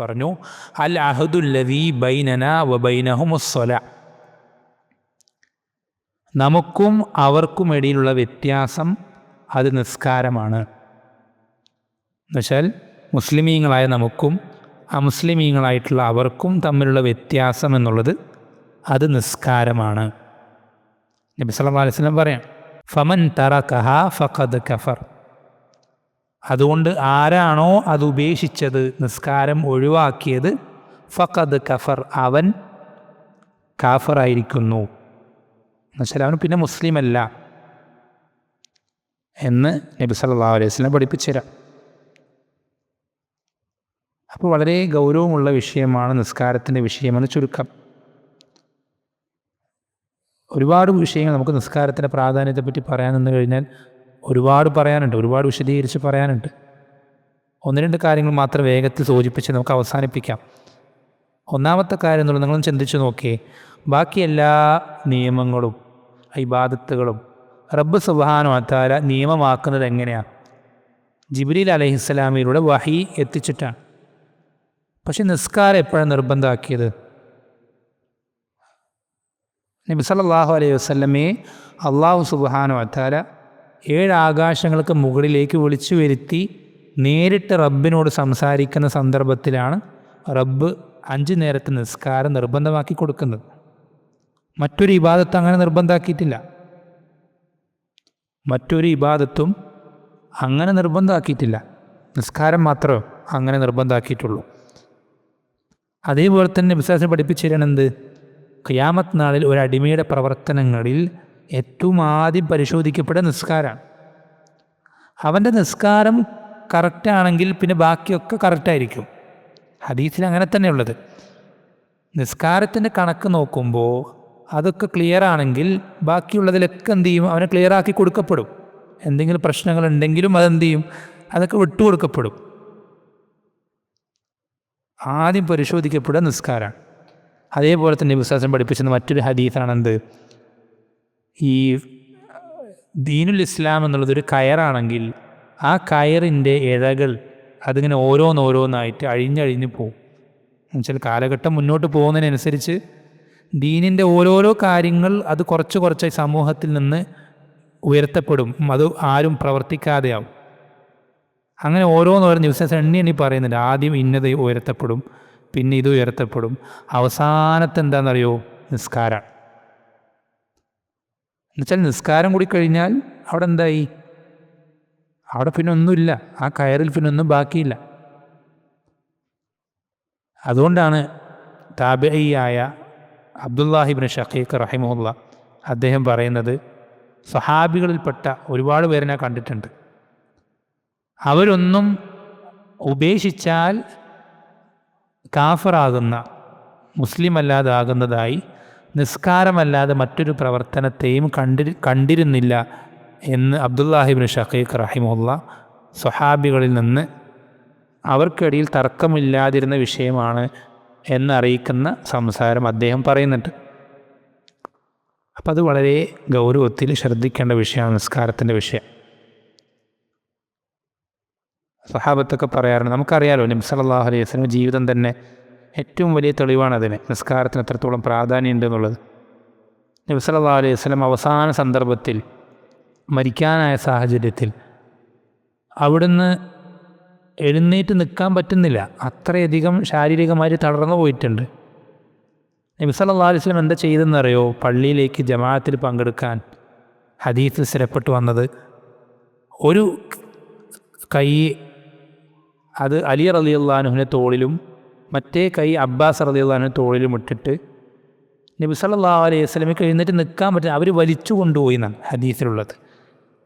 പറഞ്ഞു അൽ അഹദുല്ലദീ ബൈനന وبينهم ബൈനഹുമുസ്സല നമുക്കും അവർക്കും ഇടയിലുള്ള വ്യത്യാസം അത് നിസ്കാരമാണ്. എന്നുവെച്ചാൽ മുസ്ലിമീങ്ങളായ നമുക്കും അമുസ്ലിമീങ്ങളായിട്ടുള്ള അവർക്കും തമ്മിലുള്ള വ്യത്യാസം എന്നുള്ളത് അത് നിസ്കാരമാണ്. നബി വസല്ലം പറയാം ഫമൻ തറകഹ ഫഖദ് കഫർ. അതുകൊണ്ട് ആരാണോ അത് ഉപേക്ഷിച്ചത് നിസ്കാരം ഒഴിവാക്കിയത് ഫഖദ് കഫർ അവൻ കാഫറായിരിക്കുന്നു. എന്നുവെച്ചാൽ അവൻ പിന്നെ മുസ്ലിമല്ല എന്ന് നബി സല്ലല്ലാഹു അലൈഹി വസല്ലം പഠിപ്പിച്ചു തരാം. അപ്പോൾ വളരെ ഗൗരവമുള്ള വിഷയമാണ് നിസ്കാരത്തിന്റെ വിഷയമെന്ന് ചുരുക്കം. ഒരുപാട് വിഷയങ്ങൾ നമുക്ക് നിസ്കാരത്തിന്റെ പ്രാധാന്യത്തെപ്പറ്റി പറയാൻ നിന്ന് കഴിഞ്ഞാൽ ഒരുപാട് പറയാനുണ്ട് ഒരുപാട് വിശദീകരിച്ച് പറയാനുണ്ട്. ഒന്ന് രണ്ട് കാര്യങ്ങൾ മാത്രം വേഗത്തിൽ സൂചിപ്പിച്ച് നമുക്ക് അവസാനിപ്പിക്കാം. ഒന്നാമത്തെ കാര്യം എന്നുള്ളത് നിങ്ങളും ചിന്തിച്ചു നോക്കിയേ. ബാക്കി എല്ലാ നിയമങ്ങളും ഇബാദത്തുകളും റബ്ബ് സുബാനോ അത്താല നിയമമാക്കുന്നത് എങ്ങനെയാണ്? ജിബ്രീൽ അലഹിസ്സലാമിലൂടെ വഹി എത്തിച്ചിട്ടാണ്. പക്ഷെ നിസ്കാരം എപ്പോഴാണ് നിർബന്ധമാക്കിയത്? നബി സല്ലല്ലാഹു അലൈഹി വസ്ലമേ അള്ളാഹു സുബ്ഹാനഹു വതആല ഏഴ് ആകാശങ്ങൾക്ക് മുകളിലേക്ക് വിളിച്ചു വരുത്തി നേരിട്ട് റബ്ബിനോട് സംസാരിക്കുന്ന സന്ദർഭത്തിലാണ് റബ്ബ് അഞ്ച് നേരത്തെ നിസ്കാരം നിർബന്ധമാക്കി കൊടുക്കുന്നത്. മറ്റൊരു ഇബാദത്ത് അങ്ങനെ നിർബന്ധമാക്കിയിട്ടില്ല മറ്റൊരു ഇബാദത്തും അങ്ങനെ നിർബന്ധമാക്കിയിട്ടില്ല നിസ്കാരം മാത്രമേ അങ്ങനെ നിർബന്ധമാക്കിയിട്ടുള്ളൂ അതേപോലെ തന്നെ വിശ്വാസം പഠിപ്പിച്ചു തരണം എന്ത്? ഖിയാമത്ത് നാളിൽ ഒരു അടിമയുടെ പ്രവർത്തനങ്ങളിൽ ഏറ്റവും ആദ്യം പരിശോധിക്കപ്പെടുക നിസ്കാരമാണ് അവന്റെ നിസ്കാരം കറക്റ്റാണെങ്കിൽ പിന്നെ ബാക്കിയൊക്കെ കറക്റ്റായിരിക്കും ഹദീസിൽ അങ്ങനെ തന്നെയുള്ളത് നിസ്കാരത്തിന്റെ കണക്ക് നോക്കുമ്പോൾ അതൊക്കെ ക്ലിയർ ആണെങ്കിൽ ബാക്കിയുള്ളതിലൊക്കെ എന്ത് ചെയ്യും? അവനെ ക്ലിയർ ആക്കി കൊടുക്കപ്പെടും. എന്തെങ്കിലും പ്രശ്നങ്ങൾ ഉണ്ടെങ്കിലും അതെന്ത് ചെയ്യും? അതൊക്കെ വിട്ടുകൊടുക്കപ്പെടും ആദ്യം പരിശോധിക്കപ്പെടുക നിസ്കാരമാണ് അതേപോലെ തന്നെ വിശ്വാസം പഠിപ്പിച്ചെന്ന് മറ്റൊരു ഹദീസാണെന്ത്? ഈ ദീനുൽ ഇസ്ലാം എന്നുള്ളതൊരു കയറാണെങ്കിൽ ആ കയറിന്റെ ഇഴകൾ അതിങ്ങനെ ഓരോന്നോരോന്നായിട്ട് അഴിഞ്ഞഴിഞ്ഞ് പോകും എന്നുവെച്ചാൽ കാലഘട്ടം മുന്നോട്ട് പോകുന്നതിനനുസരിച്ച് ദീനിന്റെ ഓരോരോ കാര്യങ്ങൾ അത് കുറച്ച് കുറച്ച് സമൂഹത്തിൽ നിന്ന് ഉയർത്തപ്പെടും. അത് ആരും പ്രവർത്തിക്കാതെയാവും. അങ്ങനെ ഓരോന്നോരോ ദിവസം എണ്ണി എണ്ണി പറയുന്നുണ്ട്. ആദ്യം ഇന്നത് ഉയർത്തപ്പെടും പിന്നെ ഇത് ഉയർത്തപ്പെടും. അവസാനത്തെ എന്താണെന്നറിയോ നിസ്കാരം എന്നുവെച്ചാൽ നിസ്കാരം കൂടി കഴിഞ്ഞാൽ അവിടെ എന്തായി? അവിടെ പിന്നെ ഒന്നുമില്ല. ആ കയറിൽ പിന്നെ ഒന്നും ബാക്കിയില്ല. അതുകൊണ്ടാണ് താബിയായ അബ്ദുല്ലാഹിബിൻ ഷഖീഖ് റഹിമുല്ല അദ്ദേഹം പറയുന്നത് സഹാബികളിൽപ്പെട്ട ഒരുപാട് പേരെ ഞാൻ കണ്ടിട്ടുണ്ട്. അവരൊന്നും ഉപേക്ഷിച്ചാൽ കാഫറാകുന്ന മുസ്ലിം അല്ലാതാകുന്നതായി നിസ്കാരമല്ലാതെ മറ്റൊരു പ്രവർത്തനത്തെയും കണ്ടി കണ്ടിരുന്നില്ല എന്ന് അബ്ദുല്ലാഹിബിൻ ഷഖീഖ് റഹിമുല്ല സ്വഹാബികളിൽ നിന്ന് അവർക്കിടയിൽ തർക്കമില്ലാതിരുന്ന വിഷയമാണ് എന്നറിയിക്കുന്ന സംസാരം അദ്ദേഹം പറയുന്നുണ്ട്. അപ്പം അത് വളരെ ഗൗരവത്തിൽ ശ്രദ്ധിക്കേണ്ട വിഷയമാണ് നിസ്കാരത്തിന്റെ വിഷയം. സഹാബത്തൊക്കെ പറയാറുണ്ട് നമുക്കറിയാലോ നബി അലൈഹി വസ്ലം ജീവിതം തന്നെ ഏറ്റവും വലിയ തെളിവാണ് അതിന് നിസ്കാരത്തിന് എത്രത്തോളം പ്രാധാന്യമുണ്ട് എന്നുള്ളത് നബി സല്ലല്ലാഹു അലൈഹി വസ്ലം അവസാന സന്ദർഭത്തിൽ മരിക്കാനായ സാഹചര്യത്തിൽ അവിടുന്ന് എഴുന്നേറ്റ് നിൽക്കാൻ പറ്റുന്നില്ല. അത്രയധികം ശാരീരികമായി തളർന്നു പോയിട്ടുണ്ട്. നബി സല്ലല്ലാഹു അലൈഹി വസല്ലം എന്താ ചെയ്തെന്നറിയോ പള്ളിയിലേക്ക് ജമാഅത്തിൽ പങ്കെടുക്കാൻ ഹദീസിൽ സ്ഥിരപ്പെട്ടു വന്നത് ഒരു കൈ അത് അലി റലി അള്ളാഹുവിന്റെ തോളിലും മറ്റേ കൈ അബ്ബാസ് റതിയുള്ള തോളിൽ മുട്ടിട്ട് നബി സല്ലാ അലൈഹി വസല്ലമയ്ക്ക് എഴുന്നേറ്റ് നിൽക്കാൻ പറ്റില്ല അവർ വലിച്ചു കൊണ്ടുപോയി എന്നാണ് ഹദീസിലുള്ളത്.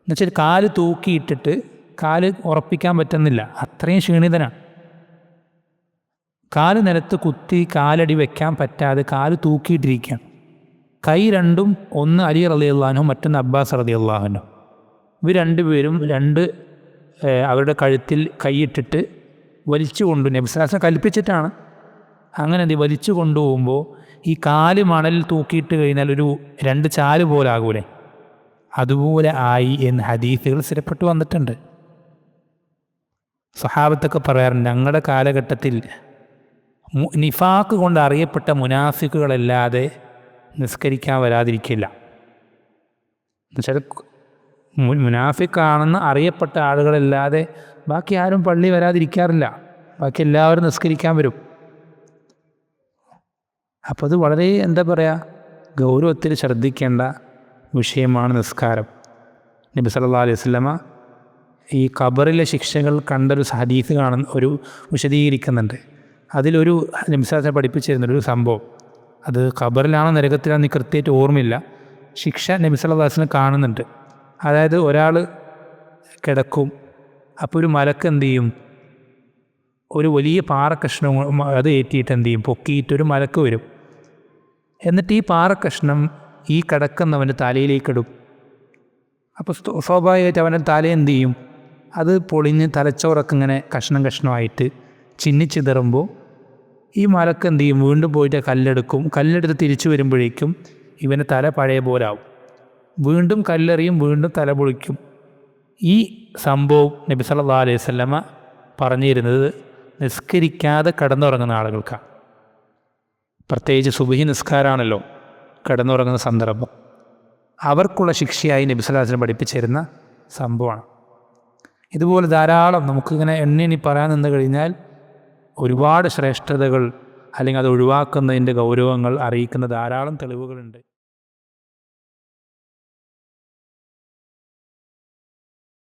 എന്നുവെച്ചാൽ കാൽ തൂക്കിയിട്ടിട്ട് കാൽ ഉറപ്പിക്കാൻ പറ്റുന്നില്ല. അത്രയും ക്ഷീണിതനാണ്. കാൽ നിലത്ത് കുത്തി കാലടി വെക്കാൻ പറ്റാതെ കാൽ തൂക്കിയിട്ടിരിക്കുകയാണ്. കൈ രണ്ടും ഒന്ന് അലി റലി മറ്റൊന്ന് അബ്ബാസ് റലി ഇവർ രണ്ടുപേരും രണ്ട് അവരുടെ കഴുത്തിൽ കൈയിട്ടിട്ട് വലിച്ചു കൊണ്ടു നബിസ്ലാസം കൽപ്പിച്ചിട്ടാണ്. അങ്ങനെ എന്ത് വലിച്ചു കൊണ്ടുപോകുമ്പോൾ ഈ കാൽ മണലിൽ തൂക്കിയിട്ട് കഴിഞ്ഞാൽ ഒരു രണ്ട് ചാൽ പോലെ ആകൂലേ? അതുപോലെ ആയി എന്ന് ഹദീസുകൾ സ്ഥിരപ്പെട്ടു വന്നിട്ടുണ്ട്. സ്വഹാബത്തൊക്കെ പറയാറുണ്ട് ഞങ്ങളുടെ കാലഘട്ടത്തിൽ നിഫാക്ക് കൊണ്ട് അറിയപ്പെട്ട മുനാഫിക്കുകളല്ലാതെ നിസ്കരിക്കാൻ വരാതിരിക്കില്ല. എന്നുവെച്ചാൽ മുനാഫിക്കാണെന്ന് അറിയപ്പെട്ട ആളുകളല്ലാതെ ബാക്കി ആരും പള്ളി വരാതിരിക്കാറില്ല. ബാക്കി എല്ലാവരും നിസ്കരിക്കാൻ വരും. അപ്പോൾ അത് വളരെ എന്താ പറയുക ഗൗരവത്തിൽ ശ്രദ്ധിക്കേണ്ട വിഷയമാണ് നിസ്കാരം. നബി സല്ലാ അലൈഹി സ്വലമ ഈ ഖബറിലെ ശിക്ഷകൾ കണ്ടൊരു ഹദീസ് കാണുന്ന ഒരു വിശദീകരിക്കുന്നുണ്ട്. അതിലൊരു നിമിഷാസിനെ പഠിപ്പിച്ചിരുന്നൊരു സംഭവം. അത് ഖബറിലാണോ നരകത്തിലാണെന്ന് കൃത്യമായിട്ട് ഓർമ്മയില്ല. ശിക്ഷ നബി സല്ലല്ലാഹു അലൈഹി കാണുന്നുണ്ട്. അതായത് ഒരാൾ കിടക്കും. അപ്പോൾ ഒരു മലക്ക് എന്ത് ചെയ്യും? ഒരു വലിയ പാറക്കഷ്ണം അത് ഏറ്റിയിട്ട് എന്ത് ചെയ്യും? പൊക്കിയിട്ടൊരു മലക്ക് വരും. എന്നിട്ട് ഈ പാറക്കഷ്ണം ഈ കിടക്കുന്നവന്റെ തലയിലേക്കിടും അപ്പോൾ സ്വാഭാവികമായിട്ട് അവന്റെ തല എന്ത് ചെയ്യും? അത് പൊളിഞ്ഞ് തലച്ചോറൊക്കെ ഇങ്ങനെ കഷ്ണം കഷ്ണമായിട്ട് ചിന്നിച്ചിതറുമ്പോൾ ഈ മലക്ക് എന്ത് ചെയ്യും? വീണ്ടും പോയിട്ട് കല്ലെടുക്കും. കല്ലെടുത്ത് തിരിച്ചു വരുമ്പോഴേക്കും ഇവന്റെ തല പഴയ പോലെ ആവും. വീണ്ടും കല്ലെറിയും വീണ്ടും തല പൊളിക്കും. ഈ സംഭവം നബി സല്ലാ അലൈഹി സ്വല്ലമ്മ പറഞ്ഞിരുന്നത് നിസ്കരിക്കാതെ കിടന്നുറങ്ങുന്ന ആളുകൾക്കാണ് പ്രത്യേകിച്ച് സുബഹി നിസ്കാരമാണല്ലോ കിടന്നുറങ്ങുന്ന സന്ദർഭം. അവർക്കുള്ള ശിക്ഷയായി നബി അലൈഹി പഠിപ്പിച്ചിരുന്ന സംഭവമാണ്. ഇതുപോലെ ധാരാളം നമുക്കിങ്ങനെ എണ്ണി പറയാൻ നിന്ന് കഴിഞ്ഞാൽ ഒരുപാട് ശ്രേഷ്ഠതകൾ അല്ലെങ്കിൽ അത് ഒഴിവാക്കുന്നതിന്റെ ഗൗരവങ്ങൾ അറിയിക്കുന്ന ധാരാളം തെളിവുകളുണ്ട്.